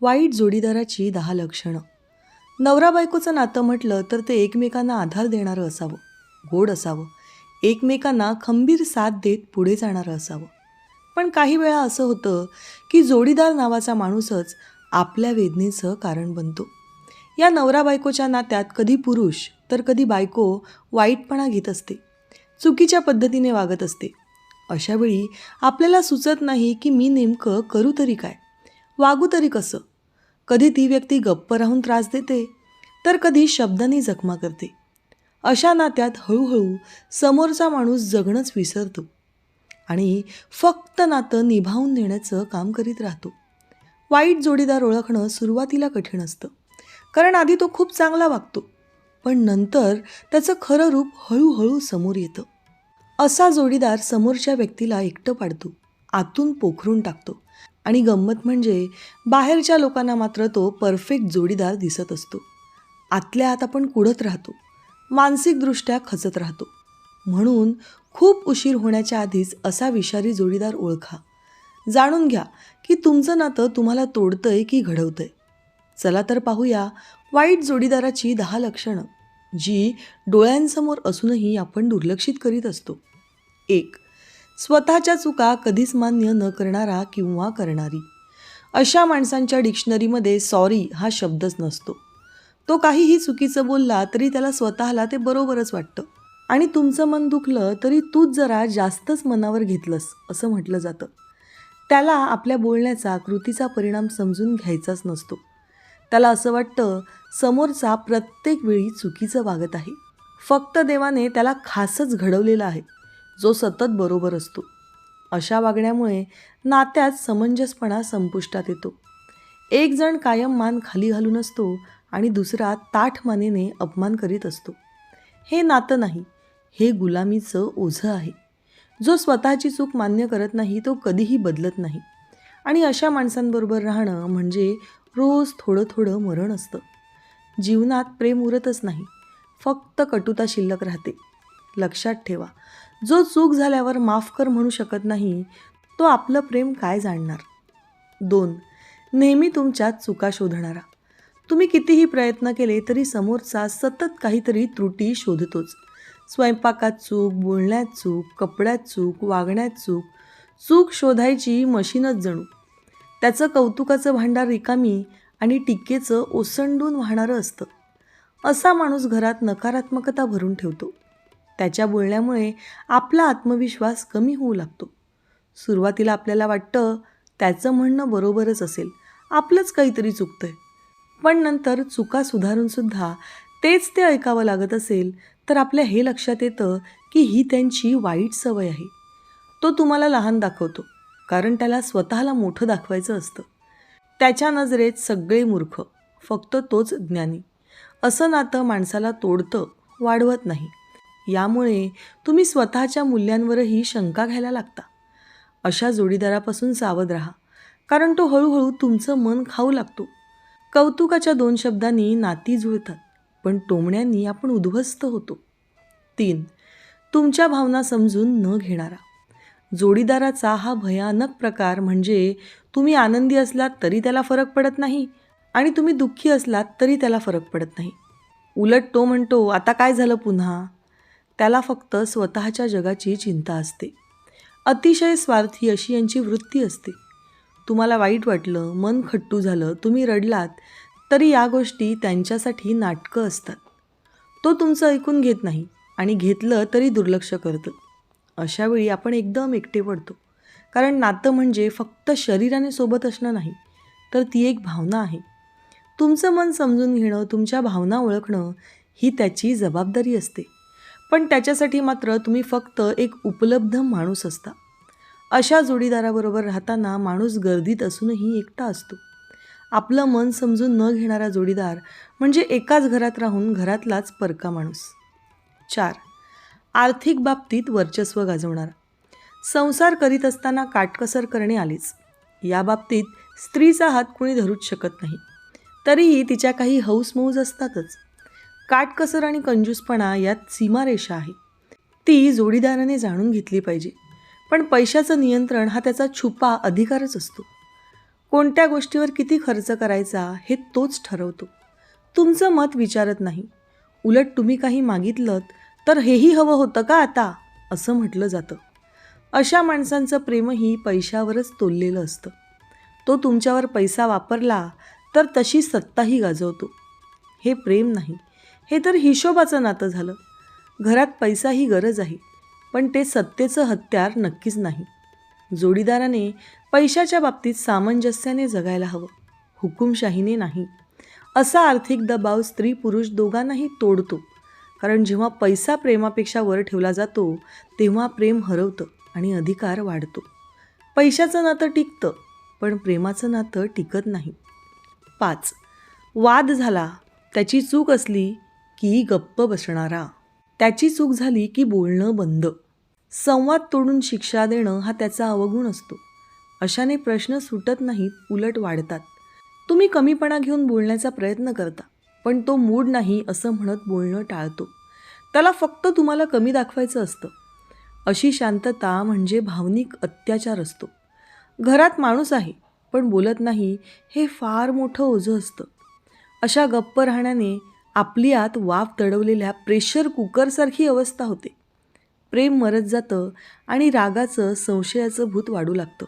वाईट जोडीदाराची दहा लक्षणं. नवरा बायकोचं नातं म्हटलं तर ते एकमेकांना आधार देणारं असावं गोड असावं. एकमेकांना खंबीर साथ देत पुढे जाणारं असावं. पण काही वेळा असं होतं की जोडीदार नावाचा माणूसच आपल्या वेदनेचं कारण बनतो. या नवरा बायकोच्या नात्यात कधी पुरुष तर कधी बायको वाईटपणा घेत असते चुकीच्या पद्धतीने वागत असते. अशावेळी आपल्याला सुचत नाही की मी नेमकं करू तरी काय. वागू तरी कसं? कधी ती व्यक्ती गप्प राहून त्रास देते तर कधी शब्दांनी जखमा करते. अशा नात्यात हळूहळू समोरचा माणूस जगणंच विसरतो आणि फक्त नातं निभावून नेण्याचं काम करीत राहतो. वाईट जोडीदार ओळखणं सुरुवातीला कठीण असतं कारण आधी तो खूप चांगला वागतो पण नंतर त्याचं खरं रूप हळूहळू समोर येतं. असा जोडीदार समोरच्या व्यक्तीला एकटं पाडतो आतून पोखरून टाकतो आणि गंमत म्हणजे बाहेरच्या लोकांना मात्र तो परफेक्ट जोडीदार दिसत असतो. आतल्या आत आपण कुडत राहतो. मानसिकदृष्ट्या खचत राहतो. म्हणून खूप उशीर होण्याच्या आधीच असा विषारी जोडीदार ओळखा. जाणून घ्या की तुमचं नातं तुम्हाला तोडतंय की घडवतंय. चला तर पाहूया वाईट जोडीदाराची दहा लक्षणं जी डोळ्यांसमोर असूनही आपण दुर्लक्षित करीत असतो. एक स्वतःच्या चुका कधीच मान्य न करणारा किंवा करणारी. अशा माणसांच्या डिक्शनरीमध्ये सॉरी हा शब्दच नसतो. तो काहीही चुकीचं बोलला तरी त्याला स्वतःला ते बरोबरच वाटतं. आणि तुमचं मन दुखलं तरी तूच जरा जास्तच मनावर घेतलंस असं म्हटलं जातं. त्याला आपल्या बोलण्याचा कृतीचा परिणाम समजून घ्यायचाच नसतो. त्याला असं वाटतं समोरचा प्रत्येक वेळी चुकीचं वागत आहे. फक्त देवाने त्याला खासच घडवलेलं आहे. जो सतत बरोबर असतो. अशा वागण्यामुळे नात्यात समंजसपणा संपुष्टात येतो. एक जण कायम मान खाली घालून असतो आणि दुसरा ताठ मानेने अपमान करीत असतो. हे नातं नाही हे गुलामीचं ओझं आहे. जो स्वतःची चूक मान्य करत नाही तो कधीही बदलत नाही. आणि अशा माणसांबरोबर राहणं म्हणजे रोज थोडं थोडं मरण असतं. जीवनात प्रेम उरतच नाही फक्त कटुता शिल्लक राहते. लक्षात ठेवा जो चूक झाल्यावर माफ कर म्हणू शकत नाही तो आपलं प्रेम काय जाणणार? दोन नेहमी तुमच्यात चुका शोधणारा. तुम्ही कितीही प्रयत्न केले तरी समोरचा सतत काहीतरी त्रुटी शोधतोच. स्वयंपाकात चूक बोलण्यात चूक कपड्यात चूक वागण्यात चूक चूक शोधायची मशीनच जणू. त्याचं कौतुकाचं भांडार रिकामी आणि टीकेचं ओसंडून वाहणारं असतं. असा माणूस घरात नकारात्मकता भरून ठेवतो. त्याच्या बोलण्यामुळे आपला आत्मविश्वास कमी होऊ लागतो. सुरुवातीला आपल्याला वाटतं त्याचं म्हणणं बरोबरच असेल. आपलंच काहीतरी चुकतंय. पण नंतर चुका सुधारूनसुद्धा तेच ते ऐकावं लागत असेल तर आपल्या हे लक्षात येतं की ही त्यांची वाईट सवय आहे. तो तुम्हाला लहान दाखवतो कारण त्याला स्वतःला मोठं दाखवायचं असतं. त्याच्या नजरेत सगळे मूर्ख फक्त तोच ज्ञानी. असं नातं माणसाला तोडतं वाढवत नाही. यामुळे तुम्ही स्वतःच्या मूल्यांवरही शंका घ्यायला लागता. अशा जोडीदारापासून सावध राहा कारण तो हळूहळू तुमचं मन खाऊ लागतो. कौतुकाच्या दोन शब्दांनी नाती जुळतात पण टोमण्यांनी आपण उद्ध्वस्त होतो. तीन तुमच्या भावना समजून न घेणारा. जोडीदाराचा हा भयानक प्रकार म्हणजे तुम्ही आनंदी असलात तरी त्याला फरक पडत नाही आणि तुम्ही दुःखी असलात तरी त्याला फरक पडत नाही. उलट तो म्हणतो आता काय झालं पुन्हा? त्याला फक्त स्वतःच्या जगाची चिंता असते. अतिशय स्वार्थी अशी यांची वृत्ती असते. तुम्हाला वाईट वाटलं मन खट्टू झालं तुम्ही रडलात तरी या गोष्टी त्यांच्यासाठी नाटकं असतात. तो तुमचं ऐकून घेत नाही आणि घेतलं तरी दुर्लक्ष करतं. अशावेळी आपण एकदम एकटे पडतो. कारण नातं म्हणजे फक्त शरीराने सोबत असणं नाही तर ती एक भावना आहे. तुमचं मन समजून घेणं तुमच्या भावना ओळखणं ही त्याची जबाबदारी असते. पण त्याच्यासाठी मात्र तुम्ही फक्त एक उपलब्ध माणूस असता. अशा जोडीदाराबरोबर राहताना माणूस गर्दीत असूनही एकटा असतो. आपलं मन समजून न घेणारा जोडीदार म्हणजे एकाच घरात राहून घरातलाच परका माणूस. चार. आर्थिक बाबतीत वर्चस्व गाजवणारा. संसार करीत असताना काटकसर करणे आलीच. या बाबतीत स्त्रीचा हात कोणी धरूच शकत नाही. तरीही तिच्या काही हौसमौज असतातच. काटकसर आणि कंजूसपणा यात सीमारेषा आहे. ती जोडीदाराने जाणून घेतली पाहिजे. पण पैशाचं नियंत्रण हा त्याचा छुपा अधिकारच असतो. कोणत्या गोष्टीवर किती खर्च करायचा हे तोच ठरवतो. तुमचं मत विचारत नाही. उलट तुम्ही काही मागितलं तर हेही हवं होतं का आता? असं म्हटलं जातं. अशा माणसांचं प्रेमही पैशावरच तोललेलं असतं. तो तुमच्यावर पैसा वापरला तर तशी सत्ताही गाजवतो. हे प्रेम नाही. हे तर हिशोबाचं नातं झालं. घरात पैसा ही गरज आहे पण ते सत्तेचं हत्यार नक्कीच नाही. जोडीदाराने पैशाच्या बाबतीत सामंजस्याने जगायला हवं हुकुमशाहीने नाही. असा आर्थिक दबाव स्त्री पुरुष दोघांनाही तोडतो कारण जेव्हा पैसा प्रेमापेक्षा वर ठेवला जातो तेव्हा प्रेम हरवतं आणि अधिकार वाढतो. पैशाचं नातं टिकतं पण प्रेमाचं नातं टिकत नाही. पाच. वाद झाला त्याची चूक असली की गप्प बसणारा. त्याची चूक झाली की बोलणं बंद. संवाद तोडून शिक्षा देणं हा त्याचा अवगुण असतो. अशाने प्रश्न सुटत नाहीत उलट वाढतात. तुम्ही कमीपणा घेऊन बोलण्याचा प्रयत्न करता पण तो मूड नाही असं म्हणत बोलणं टाळतो. त्याला फक्त तुम्हाला कमी दाखवायचं असतं. अशी शांतता म्हणजे भावनिक अत्याचार असतो. घरात माणूस आहे पण बोलत नाही हे फार मोठं ओझं असतं. अशा गप्प राहण्याने आपली आत वाफ दडवलेल्या प्रेशर कुकरसारखी अवस्था होते. प्रेम मरत जातं आणि रागाचं संशयाचं भूत वाढू लागतं.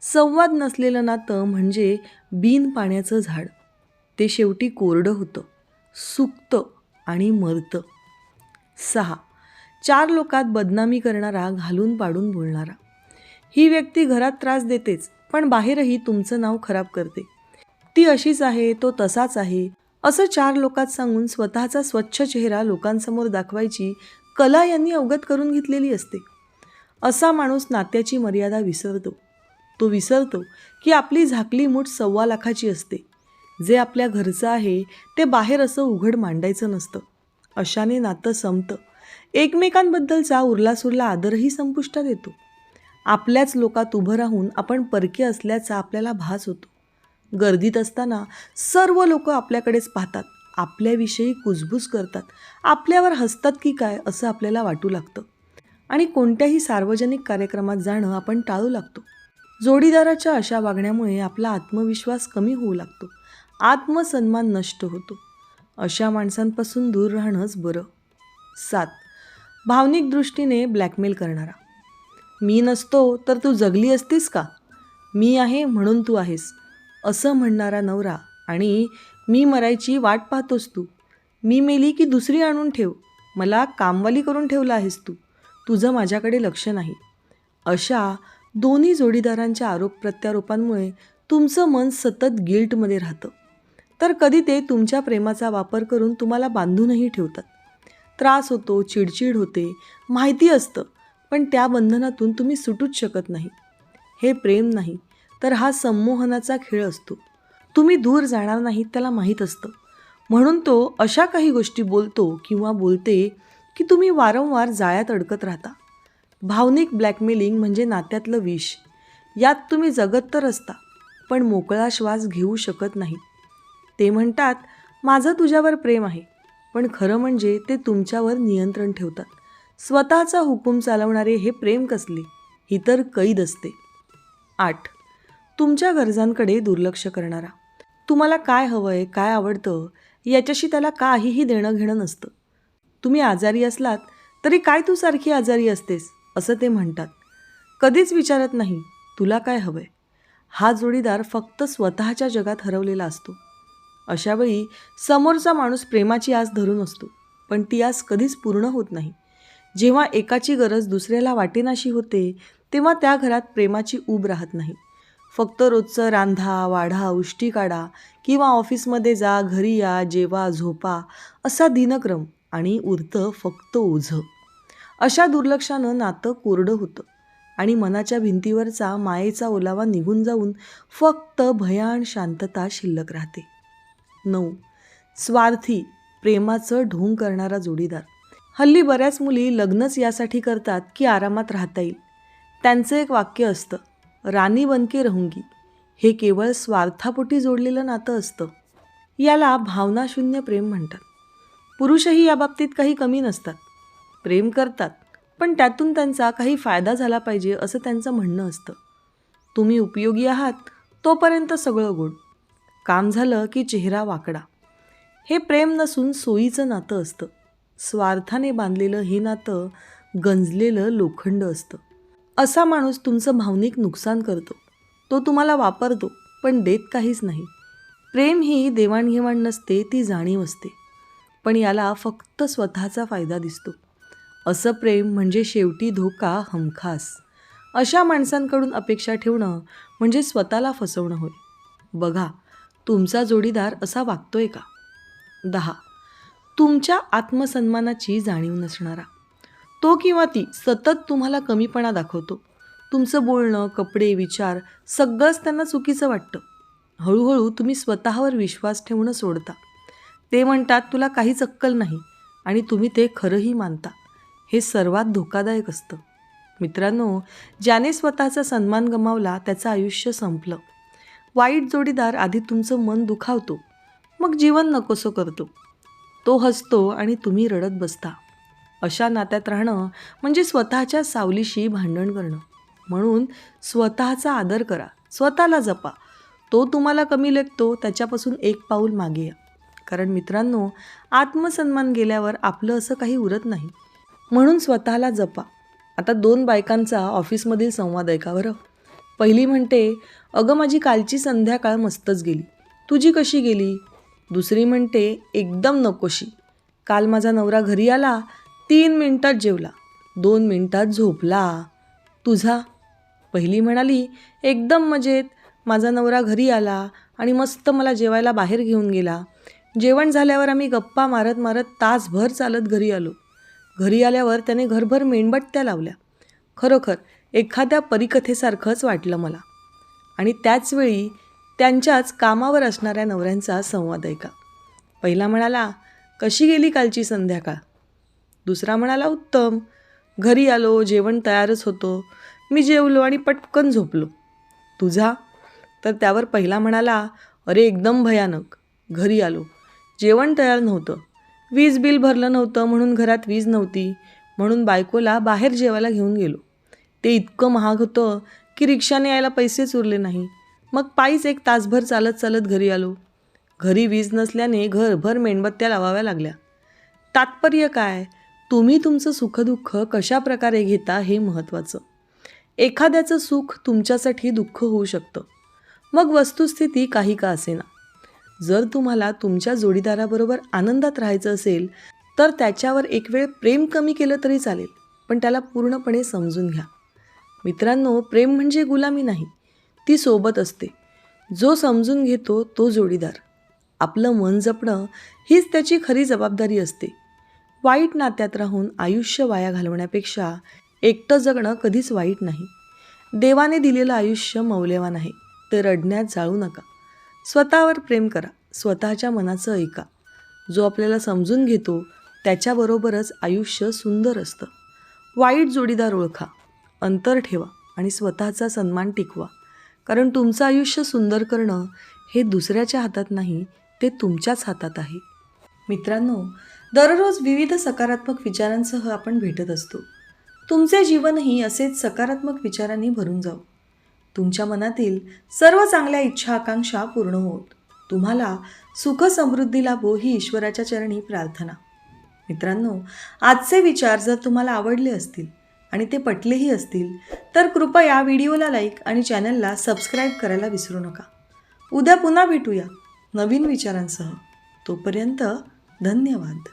संवाद नसलेलं नातं म्हणजे बिन पाण्याचं झाड. ते शेवटी कोरडं होतं सुकतं आणि मरतं. सहा. चार लोकात बदनामी करणारा घालून पाडून बोलणारा. ही व्यक्ती घरात त्रास देतेच पण बाहेरही तुमचं नाव खराब करते. ती अशीच आहे तो तसाच आहे असं चार लोकात सांगून स्वतःचा स्वच्छ चेहरा लोकांसमोर दाखवायची कला यांनी अवगत करून घेतलेली असते. असा माणूस नात्याची मर्यादा विसरतो. तो विसरतो की आपली झाकली मूठ सव्वा लाखाची असते. जे आपल्या घरचं आहे ते बाहेर असं उघड मांडायचं नसतं. अशाने नातं संपतं. एकमेकांबद्दलचा उरलासुरला आदरही संपुष्टात येतो. आपल्याच लोकात उभं राहून आपण परके असल्याचा आपल्याला भास होतो. गर्दीत असताना सर्व लोक आपल्याकडेच पाहतात. आपल्याविषयी कुजबूज करतात. आपल्यावर हसतात की काय असं आपल्याला वाटू लागतं. आणि कोणत्याही सार्वजनिक कार्यक्रमात जाणं आपण टाळू लागतो. जोडीदाराच्या अशा वागण्यामुळे आपला आत्मविश्वास कमी होऊ लागतो. आत्मसन्मान नष्ट होतो. अशा माणसांपासून दूर राहणंच बरं. सात. भावनिक दृष्टीने ब्लॅकमेल करणारा. मी नसतो तर तू जगली असतीस का? मी आहे म्हणून तू आहेस. असं म्हणणारा नवरा आणि मी मरायची वाट पाहतोस तू. मी मेली की दुसरी आणून ठेव. मला कामवाली करून ठेवलं आहेस तू. तुझं माझ्याकडे लक्ष नाही. अशा दोन्ही जोडीदारांच्या आरोप प्रत्यारोपांमुळे तुमचं मन सतत गिल्टमध्ये राहतं. तर कधी ते तुमच्या प्रेमाचा वापर करून तुम्हाला बांधूनही ठेवतात. त्रास होतो चिडचिड होते माहिती असतं पण त्या बंधनातून तुम्ही सुटूच शकत नाही. हे प्रेम नाही तर हा संमोहनाचा खेळ असतो. तुम्ही दूर जाणार नाहीत त्याला माहीत असतं. म्हणून तो अशा काही गोष्टी बोलतो किंवा बोलते की तुम्ही वारंवार जाळ्यात अडकत राहता. भावनिक ब्लॅकमेलिंग म्हणजे नात्यातलं विष. यात तुम्ही जगत तर असता पण मोकळा श्वास घेऊ शकत नाही. ते म्हणतात माझं तुझ्यावर प्रेम आहे पण खरं म्हणजे ते तुमच्यावर नियंत्रण ठेवतात. स्वतःचा हुकूम चालवणारे हे प्रेम कसले? ही तर कैद असते. आठ. तुमच्या गरजांकडे दुर्लक्ष करणारा. तुम्हाला काय हवं आहे काय आवडतं याच्याशी त्याला काहीही देणं घेणं नसतं. तुम्ही आजारी असलात तरी काय तू सारखी आजारी असतेस असं ते म्हणतात. कधीच विचारत नाही तुला काय हवं आहे हा जोडीदार फक्त स्वतःच्या जगात हरवलेला असतो. अशावेळी समोरचा माणूस प्रेमाची आस धरून असतो पण ती आस कधीच पूर्ण होत नाही. जेव्हा एकाची गरज दुसऱ्याला वाटेनाशी होते तेव्हा त्या घरात प्रेमाची ऊब राहत नाही. फक्त रोजचं रांधा वाढा उष्टी काढा किंवा ऑफिसमध्ये जा घरी या जेवा झोपा असा दिनक्रम आणि उरतं फक्त ओझं. अशा दुर्लक्षानं नातं कोरडं होतं आणि मनाच्या भिंतीवरचा मायेचा ओलावा निघून जाऊन फक्त भयान शांतता शिल्लक राहते. नऊ. स्वार्थी प्रेमाचं ढोंग करणारा जोडीदार. हल्ली बऱ्याच मुली लग्नच यासाठी करतात की आरामात राहता येईल. त्यांचं एक वाक्य असतं रानी बनके रहूंगी. हे केवळ स्वार्थापोटी जोडलेलं नातं असतं. याला भावनाशून्य प्रेम म्हणतात. पुरुषही या बाबतीत काही कमी नसतात. प्रेम करतात पण त्यातून त्यांचा काही फायदा झाला पाहिजे असं त्यांचं म्हणणं असतं. तुम्ही उपयोगी आहात तोपर्यंत सगळं गोड. काम झालं की चेहरा वाकडा. हे प्रेम नसून सोयीचं नातं असतं. स्वार्थाने बांधलेलं हे नातं गंजलेलं लोखंड असतं. असा माणूस तुमचं भावनिक नुकसान करतो. तो तुम्हाला वापरतो पण देत काहीच नाही. प्रेम ही देवाणघेवाण नसते ती जाणीव असते. पण याला फक्त स्वतःचा फायदा दिसतो. असं प्रेम म्हणजे शेवटी धोका हमखास. अशा माणसांकडून अपेक्षा ठेवणं म्हणजे स्वतःला फसवणं होय. बघा तुमचा जोडीदार असा वागतोय का? दहा. तुमच्या आत्मसन्मानाची जाणीव नसणारा. तो किंवा ती सतत तुम्हाला कमीपणा दाखवतो. तुमचं बोलणं कपडे विचार सगळंच त्यांना चुकीचं वाटतं. हळूहळू तुम्ही स्वतःवर विश्वास ठेवणं सोडता. ते म्हणतात तुला काहीच अक्कल नाही आणि तुम्ही ते खरंही मानता. हे सर्वात धोकादायक असतं. मित्रांनो ज्याने स्वतःचा सन्मान गमावला त्याचं आयुष्य संपलं. वाईट जोडीदार आधी तुमचं मन दुखावतो मग जीवन नकोसं करतो. तो हसतो आणि तुम्ही रडत बसता. अशा नात्यात राहणं म्हणजे स्वतःच्या सावलीशी भांडण करणं. म्हणून स्वतःचा आदर करा. स्वतःला जपा. तो तुम्हाला कमी लेखतो त्याच्यापासून एक पाऊल मागे या. कारण मित्रांनो आत्मसन्मान गेल्यावर आपलं असं काही उरत नाही. म्हणून स्वतःला जपा. आता दोन बायकांचा ऑफिसमधील संवाद ऐका बरं. पहिली म्हणते अगं माझी कालची संध्याकाळ मस्तच गेली. तुझी कशी गेली? दुसरी म्हणते एकदम नकोशी. काल माझा नवरा घरी आला तीन मिनटात जेवला. दोन मिनटात झोपला. तुझा पहिली म्हणाली एकदम मजेत. माझा नवरा घरी आला आणि मस्त मला जेवायला बाहेर घेऊन गेला. जेवण झाल्यावर आम्ही गप्पा मारत मारत तासभर चालत घरी आलो. घरी आल्यावर त्याने घरभर मेणबट्ट्या लावल्या. खरोखर एखाद्या परिकथेसारखंच वाटलं मला. आणि त्याचवेळी त्यांच्याच कामावर असणाऱ्या नवऱ्यांचा संवाद ऐका. पहिला म्हणाला कशी गेली कालची संध्याकाळ? दुसरा म्हणाला उत्तम. घरी आलो जेवण तयारच होतो. मी जेवलो आणि पटकन झोपलो. तुझा? तर त्यावर पहिला म्हणाला अरे एकदम भयानक. घरी आलो. जेवण तयार नव्हतं. वीज बिल भरलं नव्हतं म्हणून घरात वीज नव्हती. म्हणून बायकोला बाहेर जेवायला घेऊन गेलो. ते इतकं महाग होतं की रिक्षाने यायला पैसेच उरले नाही. मग पायीच एक तासभर चालत चालत घरी आलो. घरी वीज नसल्याने घरभर मेणबत्त्या लावाव्या लागल्या. तात्पर्य काय? तुम्ही तुमचं सुखदुःख कशा प्रकारे घेता हे महत्त्वाचं. एखाद्याचं सुख तुमच्यासाठी दुःख होऊ शकतं. मग वस्तुस्थिती काही का असेना. जर तुम्हाला तुमच्या जोडीदाराबरोबर आनंदात राहायचं असेल तर त्याच्यावर एक वेळ प्रेम कमी केलं तरी चालेल पण त्याला पूर्णपणे समजून घ्या. मित्रांनो प्रेम म्हणजे गुलामी नाही ती सोबत असते. जो समजून घेतो तो जोडीदार. आपलं मन जपणं हीच त्याची खरी जबाबदारी असते. वाईट नात्यात राहून आयुष्य वाया घालवण्यापेक्षा एकटं जगणं कधीच वाईट नाही. देवाने दिलेलं आयुष्य मौल्यवान आहे. ते रडण्यात जाळू नका. स्वतःवर प्रेम करा. स्वतःच्या मनाचं ऐका. जो आपल्याला समजून घेतो त्याच्याबरोबरच आयुष्य सुंदर असतं. वाईट जोडीदार ओळखा. अंतर ठेवा आणि स्वतःचा सन्मान टिकवा. कारण तुमचं आयुष्य सुंदर करणं हे दुसऱ्याच्या हातात नाही ते तुमच्याच हातात आहे. मित्रांनो दररोज विविध सकारात्मक विचारांसह आपण भेटत असतो. तुमचे जीवनही असेच सकारात्मक विचारांनी भरून जाऊ तुमच्या मनातील सर्व चांगल्या इच्छा आकांक्षा पूर्ण होत. तुम्हाला सुख समृद्धी लाभो ही ईश्वराच्या चरणी प्रार्थना. मित्रांनो आजचे विचार जर तुम्हाला आवडले असतील आणि ते पटलेही असतील तर कृपया व्हिडिओला लाईक आणि चॅनलला सबस्क्राईब करायला विसरू नका. उद्या पुन्हा भेटूया नवीन विचारांसह. तोपर्यंत धन्यवाद.